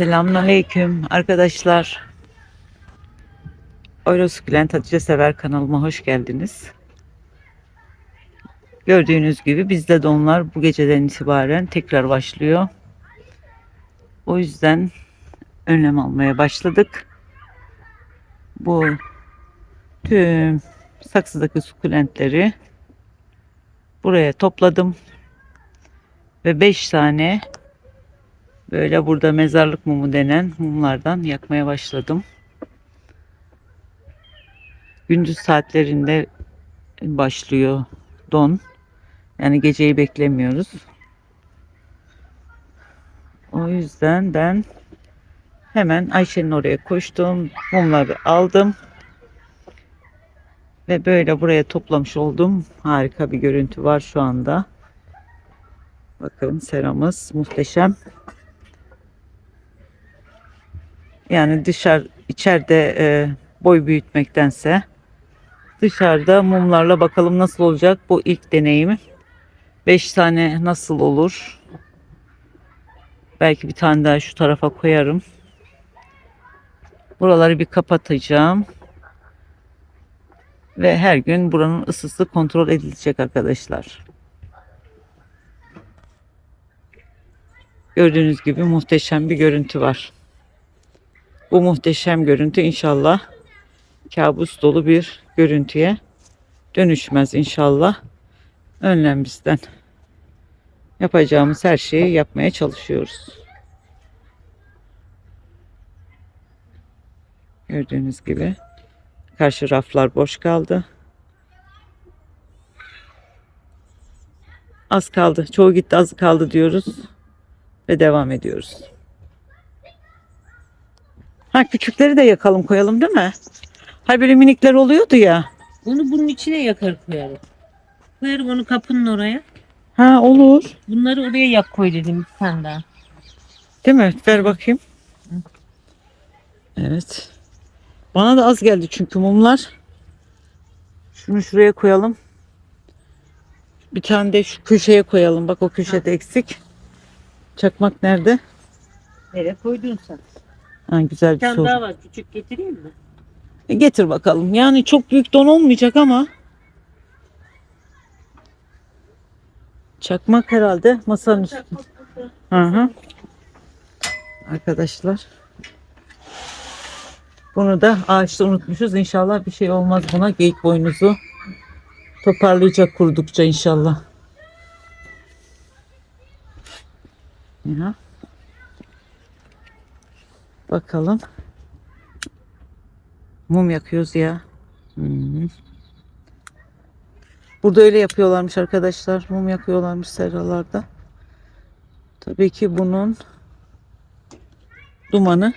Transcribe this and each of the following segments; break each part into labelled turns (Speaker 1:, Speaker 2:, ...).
Speaker 1: Selamünaleyküm arkadaşlar. Eurosukulent Hatice Sever kanalıma hoş geldiniz. Gördüğünüz gibi bizde donlar bu geceden itibaren tekrar başlıyor. O yüzden önlem almaya başladık. Bu tüm saksıdaki sukulentleri buraya topladım. Ve 5 tane Böyle burada mezarlık mumu denen mumlardan yakmaya başladım. Gündüz saatlerinde başlıyor don. Yani geceyi beklemiyoruz. O yüzden ben hemen Ayşe'nin oraya koştum. Mumları aldım. Ve böyle buraya toplamış oldum. Harika bir görüntü var şu anda. Bakın seramız muhteşem. Yani dışarı içeride e, boy büyütmektense dışarıda mumlarla bakalım nasıl olacak bu ilk deneyimi. 5 tane nasıl olur? Belki bir tane daha şu tarafa koyarım. Buraları bir kapatacağım. Ve her gün buranın ısısı kontrol edilecek arkadaşlar. Gördüğünüz gibi muhteşem bir görüntü var. Bu muhteşem görüntü inşallah kabus dolu bir görüntüye dönüşmez inşallah. Önlem bizden. Yapacağımız her şeyi yapmaya çalışıyoruz. Gördüğünüz gibi karşı raflar boş kaldı. Az kaldı. Çoğu gitti az kaldı diyoruz ve devam ediyoruz. Ha küçükleri de yakalım koyalım değil mi? Hay böyle minikler oluyordu ya.
Speaker 2: Onu bunun içine yakar koyarım. Koyarım onu kapının oraya.
Speaker 1: Ha olur.
Speaker 2: Bunları oraya yak koy dedim tane daha.
Speaker 1: Değil mi? Ver bakayım. Evet. Bana da az geldi çünkü mumlar. Şunu şuraya koyalım. Bir tane de şu köşeye koyalım. Bak o köşede eksik. Çakmak nerede?
Speaker 2: Nereye koydun sen?
Speaker 1: Ha, güzel
Speaker 2: Bir
Speaker 1: bir
Speaker 2: tane
Speaker 1: soru.
Speaker 2: daha var. Küçük getireyim mi?
Speaker 1: E, getir bakalım. Yani çok büyük don olmayacak ama. Çakmak herhalde masanın üstünde. Hı hı. Arkadaşlar. Bunu da ağaçta unutmuşuz. İnşallah bir şey olmaz buna. Geyik boynuzu toparlayacak kurdukça inşallah. Ya. Bakalım. Mum yakıyoruz ya. Hı. Burada öyle yapıyorlarmış arkadaşlar. Mum yakıyorlarmış serralarda. Tabii ki bunun dumanı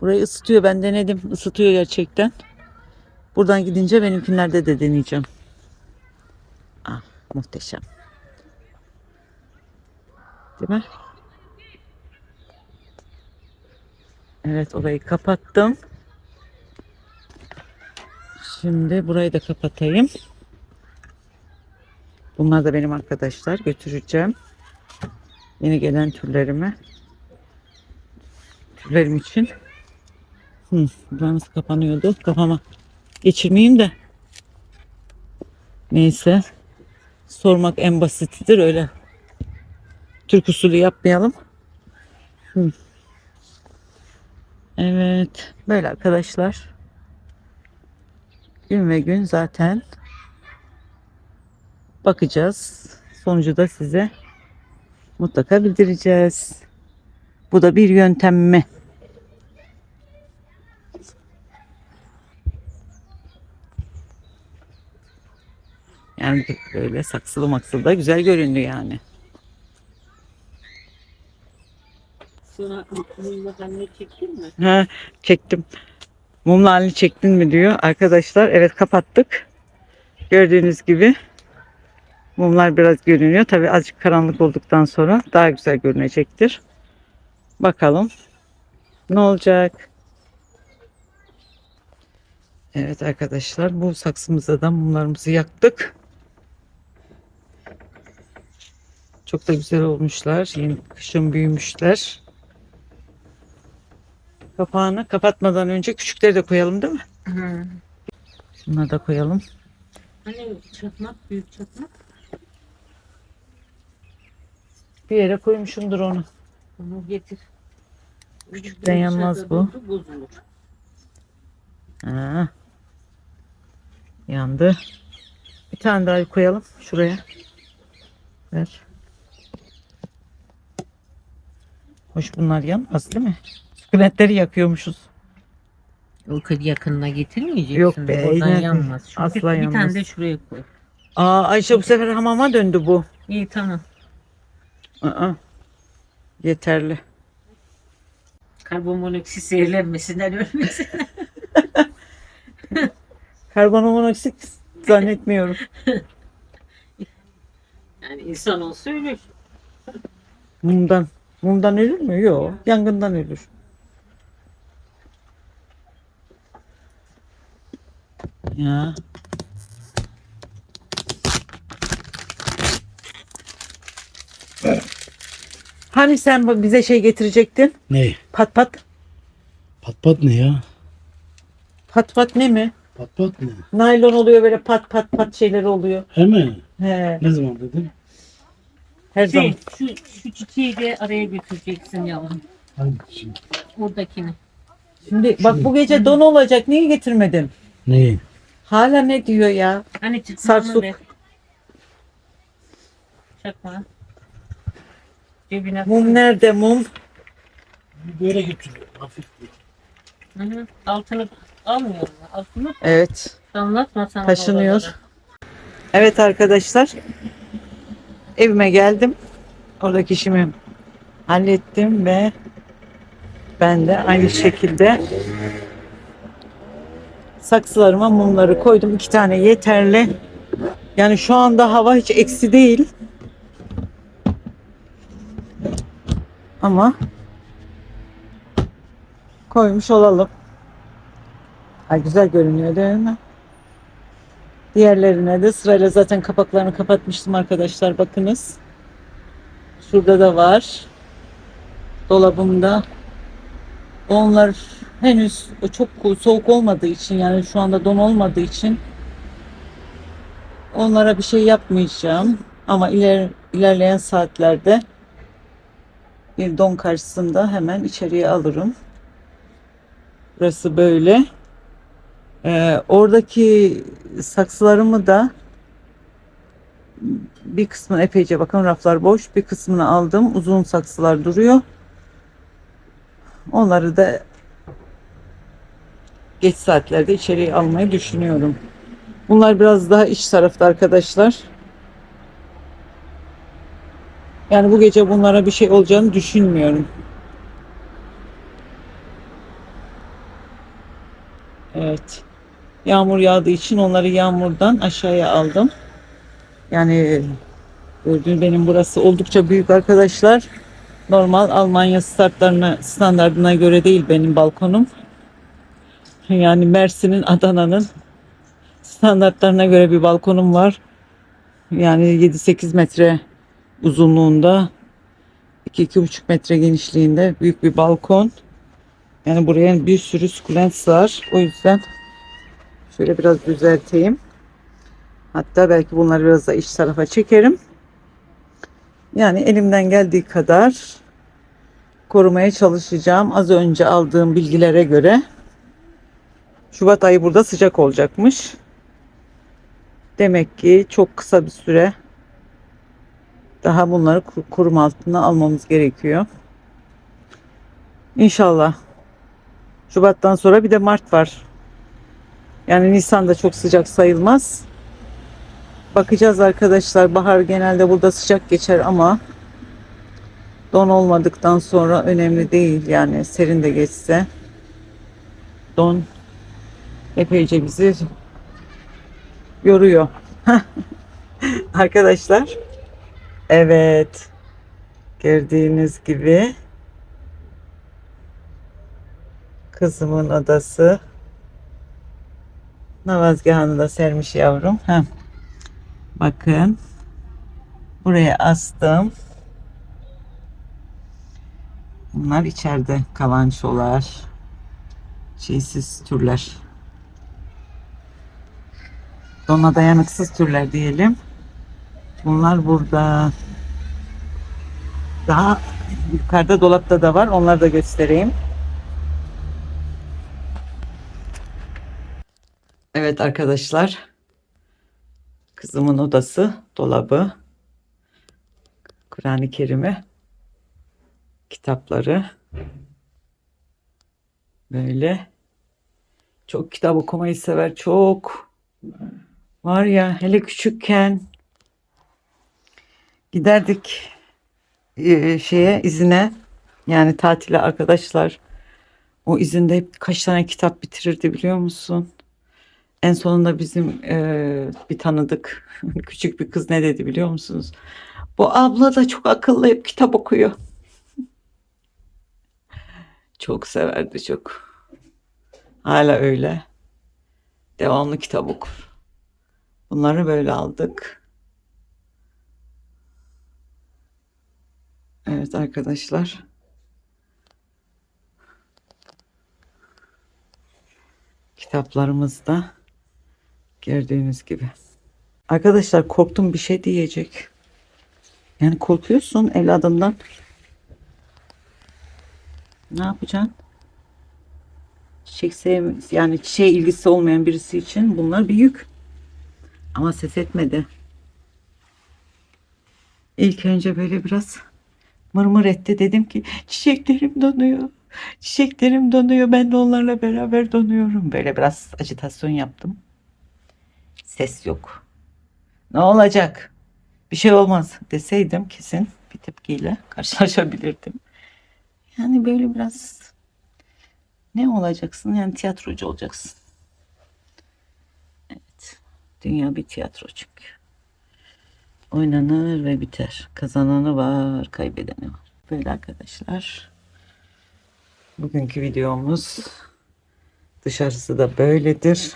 Speaker 1: burayı ısıtıyor. Ben denedim. Isıtıyor gerçekten. Buradan gidince benimkinlerde de deneyeceğim. Ah, muhteşem. Değil mi? Evet orayı kapattım. Şimdi burayı da kapatayım. Bunlar da benim arkadaşlar. Götüreceğim. Yeni gelen türlerimi. Türlerim için. Hı, nasıl kapanıyordu? Kafama geçirmeyeyim de. Neyse. Sormak en basitidir öyle. Türk usulü yapmayalım. Hı. Evet. Böyle arkadaşlar. Gün ve gün zaten bakacağız. Sonucu da size mutlaka bildireceğiz. Bu da bir yöntem mi? Yani böyle saksılı maksılı da güzel göründü yani.
Speaker 2: Sonra mumlardan ne çektin mi?
Speaker 1: Ha, çektim. Mumlu halini çektin mi diyor. Arkadaşlar evet kapattık. Gördüğünüz gibi mumlar biraz görünüyor. Tabi azıcık karanlık olduktan sonra daha güzel görünecektir. Bakalım ne olacak. Evet arkadaşlar bu saksımızda da mumlarımızı yaktık. Çok da güzel olmuşlar. Yeni kışın büyümüşler. Kapağını kapatmadan önce küçükleri de koyalım değil mi?
Speaker 2: Hı.
Speaker 1: Şunları da koyalım.
Speaker 2: Hani çakmak, büyük çakmak.
Speaker 1: Bir yere koymuşumdur onu.
Speaker 2: Onu getir.
Speaker 1: Küçükten yanmaz bu.
Speaker 2: Bozulur.
Speaker 1: Ha. Yandı. Bir tane daha koyalım şuraya. Ver. Hoş bunlar yanmaz değil mi? Sukulentleri yakıyormuşuz.
Speaker 2: O kadar yakınına getirmeyeceksin.
Speaker 1: Yok be,
Speaker 2: Oradan yanmaz. Çünkü
Speaker 1: Asla
Speaker 2: bir
Speaker 1: yanmaz.
Speaker 2: tane de şuraya koy.
Speaker 1: Aa Ayşe bu sefer hamama döndü bu.
Speaker 2: İyi tamam.
Speaker 1: Aa. Yeterli.
Speaker 2: Karbon monoksit zehirlenmesinden ölmesin.
Speaker 1: Karbonmonoksit zannetmiyorum.
Speaker 2: Yani insan olsa ölür.
Speaker 1: Mumdan. Mumdan ölür mü? Yok. Yangından ölür. Ya. Hani sen bu- bize şey getirecektin?
Speaker 3: Ne?
Speaker 1: Pat pat.
Speaker 3: Pat pat ne ya?
Speaker 1: Pat pat ne mi?
Speaker 3: Pat pat ne?
Speaker 1: Naylon oluyor böyle pat pat pat şeyler oluyor.
Speaker 3: He mi?
Speaker 1: He,
Speaker 3: Ne zaman dedin?
Speaker 1: her zaman.
Speaker 2: Şey, şu, şu çiçeği de araya götüreceksin yavrum.
Speaker 3: Hangi?
Speaker 2: Oradakini.
Speaker 1: Şimdi bak bu gece don olacak. Niye getirmedin?
Speaker 3: Neyi?
Speaker 1: Hala ne diyor ya?
Speaker 2: Hani
Speaker 1: Sarsuk.
Speaker 2: ver. Çakma. Cebine
Speaker 1: Mum nerede mum?
Speaker 3: Böyle götürüyor. Hafif.
Speaker 2: Hı hı. Altını almıyor mu? Altını
Speaker 1: Evet.
Speaker 2: damlatma sana
Speaker 1: Taşınıyor.
Speaker 2: oralara.
Speaker 1: Evet arkadaşlar. Evime geldim. Oradaki işimi hallettim ve ben de aynı şekilde saksılarıma mumları koydum. İki tane yeterli. Yani şu anda hava hiç eksi değil. Ama koymuş olalım. Ay güzel görünüyor değil mi? Diğerlerine de sırayla zaten kapaklarını kapatmıştım arkadaşlar bakınız. Şurada da var. Dolabımda. Onlar henüz çok soğuk olmadığı için yani şu anda don olmadığı için onlara bir şey yapmayacağım. Ama iler, ilerleyen saatlerde bir don karşısında hemen içeriye alırım. Burası böyle. Ee, oradaki saksılarımı da bir kısmını epeyce bakın raflar boş bir kısmını aldım uzun saksılar duruyor onları da geç saatlerde içeriye almayı düşünüyorum bunlar biraz daha iç tarafta arkadaşlar yani bu gece bunlara bir şey olacağını düşünmüyorum evet Yağmur yağdığı için onları yağmurdan aşağıya aldım. Yani gördüğünüz benim burası oldukça büyük arkadaşlar. Normal Almanya startlarına standartına göre değil benim balkonum. Yani Mersin'in Adana'nın standartlarına göre bir balkonum var. Yani 7-8 metre uzunluğunda 2-2,5 metre genişliğinde büyük bir balkon. Yani buraya bir sürü sukulent sığar. O yüzden Şöyle biraz düzelteyim. Hatta belki bunları biraz da iç tarafa çekerim. Yani elimden geldiği kadar korumaya çalışacağım. Az önce aldığım bilgilere göre Şubat ayı burada sıcak olacakmış. Demek ki çok kısa bir süre daha bunları kur- koruma altına almamız gerekiyor. İnşallah. Şubattan sonra bir de Mart var. Yani Nisan da çok sıcak sayılmaz. Bakacağız arkadaşlar. Bahar genelde burada sıcak geçer ama don olmadıktan sonra önemli değil. Yani serin de geçse don epeyce bizi yoruyor. arkadaşlar evet gördüğünüz gibi kızımın odası Navazgahını da sermiş yavrum. Heh. Bakın. Buraya astım. Bunlar içeride kalançolar. Şeysiz türler. Dona dayanıksız türler diyelim. Bunlar burada. Daha yukarıda dolapta da var. Onları da göstereyim. Evet arkadaşlar. Kızımın odası, dolabı, Kur'an-ı Kerim'i, kitapları. Böyle. Çok kitap okumayı sever, çok. Var ya hele küçükken giderdik e, şeye izine yani tatile arkadaşlar o izinde kaç tane kitap bitirirdi biliyor musun? En sonunda bizim e, bir tanıdık küçük bir kız ne dedi biliyor musunuz? Bu abla da çok akıllı hep kitap okuyor. Çok severdi çok. Hala öyle. Devamlı kitap okur. Bunları böyle aldık. Evet arkadaşlar. Kitaplarımız da gördüğünüz gibi. Arkadaşlar korktum bir şey diyecek. Yani korkuyorsun evladından. Ne yapacaksın? Çiçek sevm yani çiçeğe ilgisi olmayan birisi için bunlar bir yük. Ama ses etmedi. İlk önce böyle biraz mırmır etti. Dedim ki çiçeklerim donuyor. Çiçeklerim donuyor. Ben de onlarla beraber donuyorum. Böyle biraz acitasyon yaptım. Ses yok. Ne olacak? Bir şey olmaz deseydim kesin bir tepkiyle karşılaşabilirdim. Yani böyle biraz ne olacaksın? Yani tiyatrocu olacaksın. Dünya bir tiyatro çünkü. Oynanır ve biter. Kazananı var, kaybedeni var. Böyle arkadaşlar. Bugünkü videomuz dışarısı da böyledir.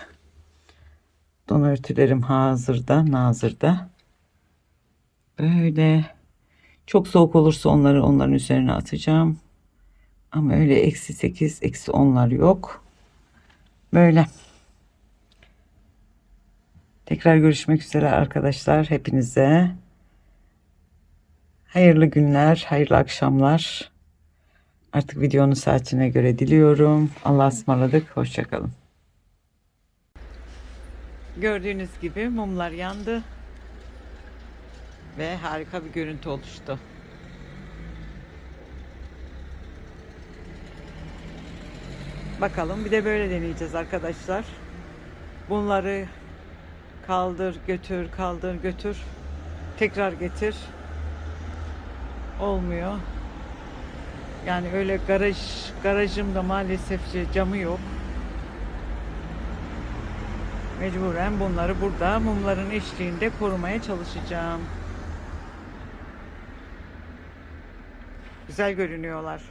Speaker 1: Don örtülerim hazırda, nazırda. Böyle çok soğuk olursa onları onların üzerine atacağım. Ama öyle eksi 8, eksi 10'lar yok. Böyle. Tekrar görüşmek üzere arkadaşlar. Hepinize hayırlı günler, hayırlı akşamlar. Artık videonun saatine göre diliyorum. Allah'a ısmarladık. Hoşçakalın. Gördüğünüz gibi mumlar yandı. Ve harika bir görüntü oluştu. Bakalım bir de böyle deneyeceğiz arkadaşlar. Bunları kaldır götür kaldır götür tekrar getir olmuyor. Yani öyle garaj garajımda maalesef camı yok. Mecburen bunları burada mumların eşliğinde korumaya çalışacağım. Güzel görünüyorlar.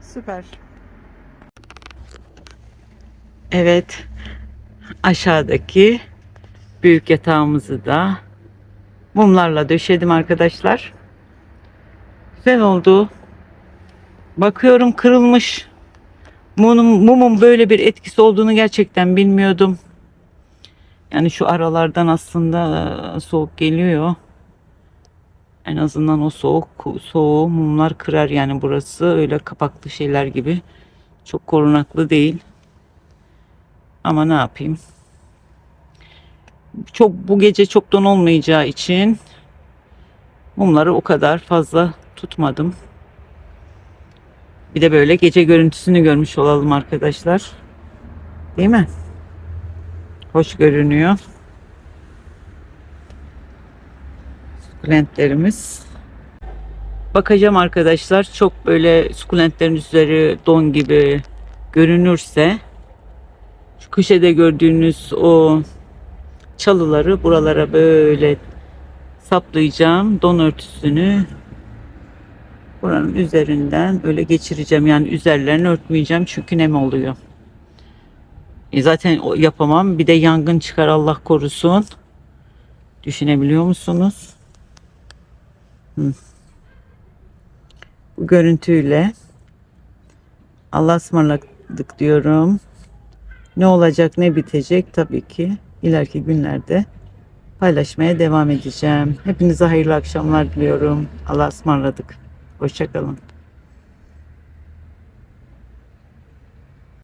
Speaker 1: Süper. Evet. Aşağıdaki büyük yatağımızı da mumlarla döşedim arkadaşlar. Güzel oldu. Bakıyorum kırılmış. Mumum, mumun böyle bir etkisi olduğunu gerçekten bilmiyordum. Yani şu aralardan aslında soğuk geliyor. En azından o soğuk soğuğu mumlar kırar yani burası öyle kapaklı şeyler gibi. Çok korunaklı değil. Ama ne yapayım? Çok bu gece çok don olmayacağı için mumları o kadar fazla tutmadım. Bir de böyle gece görüntüsünü görmüş olalım arkadaşlar. Değil mi? Hoş görünüyor. Sukulentlerimiz. Bakacağım arkadaşlar. Çok böyle sukulentlerin üzeri don gibi görünürse şu köşede gördüğünüz o çalıları buralara böyle saplayacağım. Don örtüsünü buranın üzerinden böyle geçireceğim. Yani üzerlerini örtmeyeceğim çünkü nem oluyor. E zaten yapamam. Bir de yangın çıkar Allah korusun. Düşünebiliyor musunuz? Hı. Bu görüntüyle Allah'a ısmarladık diyorum. Ne olacak ne bitecek tabii ki ileriki günlerde paylaşmaya devam edeceğim. Hepinize hayırlı akşamlar diliyorum. Allah'a ısmarladık. Hoşçakalın.